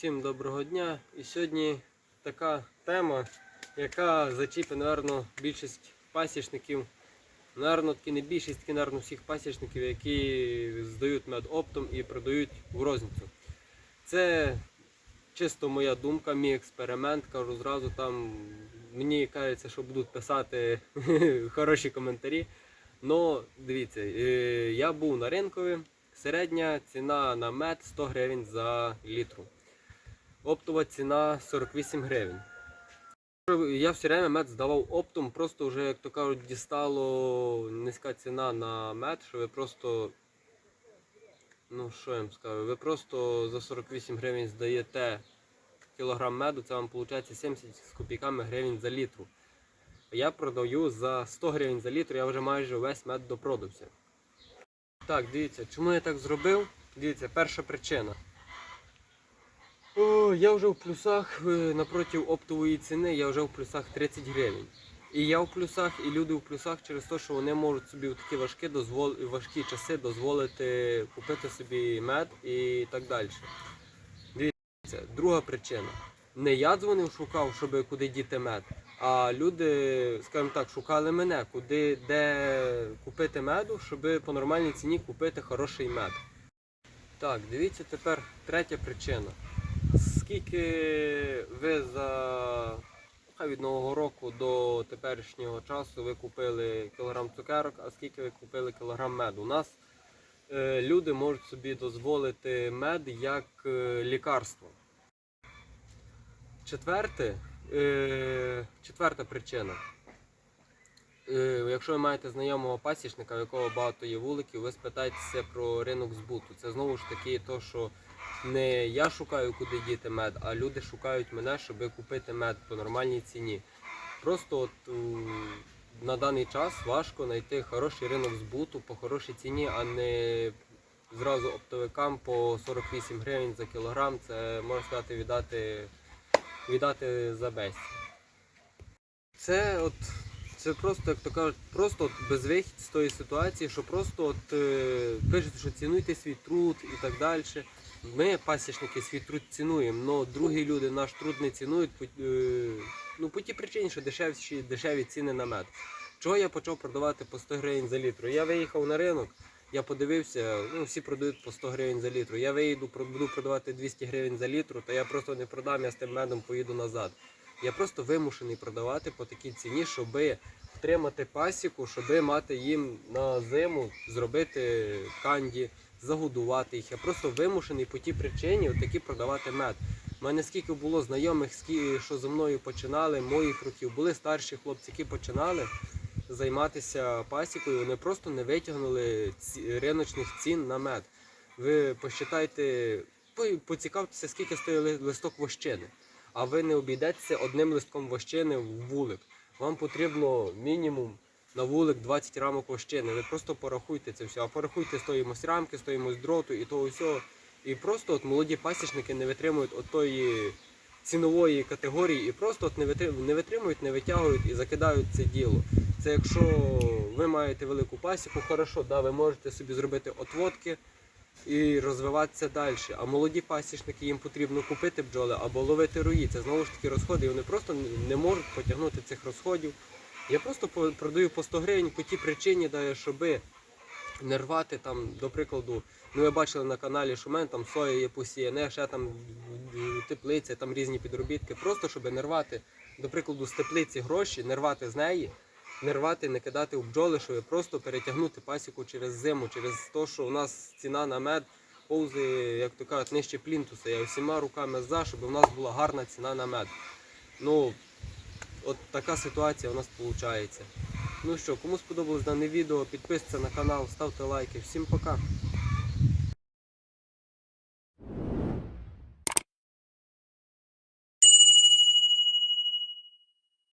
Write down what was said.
Всім доброго дня. І сьогодні така тема, яка зачіпить, напевно, більшість пасічників. Наверно, таки не більшість, таки, наверно, всіх пасічників, які здають мед оптом і продають в розницю. Це чисто моя думка, мій експеримент. Кажу зразу там. Мені кажеться, що будуть писати хороші коментарі. Но дивіться, е, я був на ринкові, середня ціна на мед 100 гривень за літру. Оптова ціна 48 гривень. Я все время мед здавав оптом, просто вже, як то кажуть, дістало низька ціна на мед, що ви просто. Ну, що я вам скажу, ви просто за 48 гривень здаєте кілограм меду, це вам виходить 70 з копійками гривень за літру. Я продаю за 100 гривень за літр, я вже майже весь мед допродався. Так, дивіться, чому я так зробив? Дивіться, перша причина. Я вже в плюсах е, напроти оптової ціни, я вже в плюсах 30 гривень. І я в плюсах, і люди в плюсах через те, що вони можуть собі в такі важкі, дозвол... важкі часи дозволити купити собі мед і так далі. Дивіться, друга причина. Не я дзвонив, шукав, щоб куди діти мед, а люди, скажімо так, шукали мене, куди, де купити меду, щоб по нормальній ціні купити хороший мед. Так, дивіться тепер третя причина. Скільки ви за від нового року до теперішнього часу ви купили кілограм цукерок, а скільки ви купили кілограм меду? У нас е, люди можуть собі дозволити мед як е, лікарство. Четверте, е, четверта причина. Е, якщо ви маєте знайомого пасічника, у якого багато є вуликів, ви спитаєтеся про ринок збуту. Це знову ж таки то, що не я шукаю, куди діти мед, а люди шукають мене, щоб купити мед по нормальній ціні. Просто от на даний час важко знайти хороший ринок збуту по хорошій ціні, а не зразу оптовикам по 48 гривень за кілограм. Це можна сказати віддати, віддати за безцінь. Це от це просто, як то кажуть, просто от безвихідь з тої ситуації, що просто от е, що цінуйте свій труд і так далі. Ми, пасічники, свій труд цінуємо, але другі люди наш труд не цінують по, е, ну, по тій причині, що дешевші, дешеві ціни на мед. Чого я почав продавати по 100 гривень за літру? Я виїхав на ринок, я подивився, ну всі продають по 100 гривень за літру. Я виїду, буду продавати 200 гривень за літру, то я просто не продам, я з тим медом поїду назад. Я просто вимушений продавати по такій ціні, щоб втримати пасіку, щоб мати їм на зиму зробити канді, загодувати їх. Я просто вимушений по тій причині такі продавати мед. У мене скільки було знайомих, що зі мною починали, моїх років, були старші хлопці, які починали займатися пасікою, вони просто не витягнули риночних цін на мед. Ви посчитайте, по- поцікавтеся, скільки стоїть листок вощини, а ви не обійдетеся одним листком вощини в вулик. Вам потрібно мінімум на вулик 20 рамок вощини. Ви просто порахуйте це все. А порахуйте стоїмость рамки, стоїмость дроту і того всього. І просто от молоді пасічники не витримують от тої цінової категорії і просто от не витримують, не витягують і закидають це діло. Це якщо ви маєте велику пасіку, хорошо, да, ви можете собі зробити отводки і розвиватися далі. А молоді пасічники їм потрібно купити бджоли або ловити рої. Це знову ж таки розходи, і вони просто не можуть потягнути цих розходів. Я просто продаю по 100 гривень по тій причині, да, щоби не рвати там, до прикладу, ну ви бачили на каналі, що в мене там соя є посіяне, ще там теплиця, там різні підробітки. Просто щоб не рвати, до прикладу, з теплиці гроші, не рвати з неї, не рвати, не кидати у бджоли, щоб просто перетягнути пасіку через зиму, через те, що у нас ціна на мед повзає, як то кажуть, нижче плінтуса. Я всіма руками за, щоб у нас була гарна ціна на мед. Ну, от така ситуація у нас виходить. Ну що, кому сподобалось дане відео, підписуйтесь на канал, ставте лайки. Всім пока!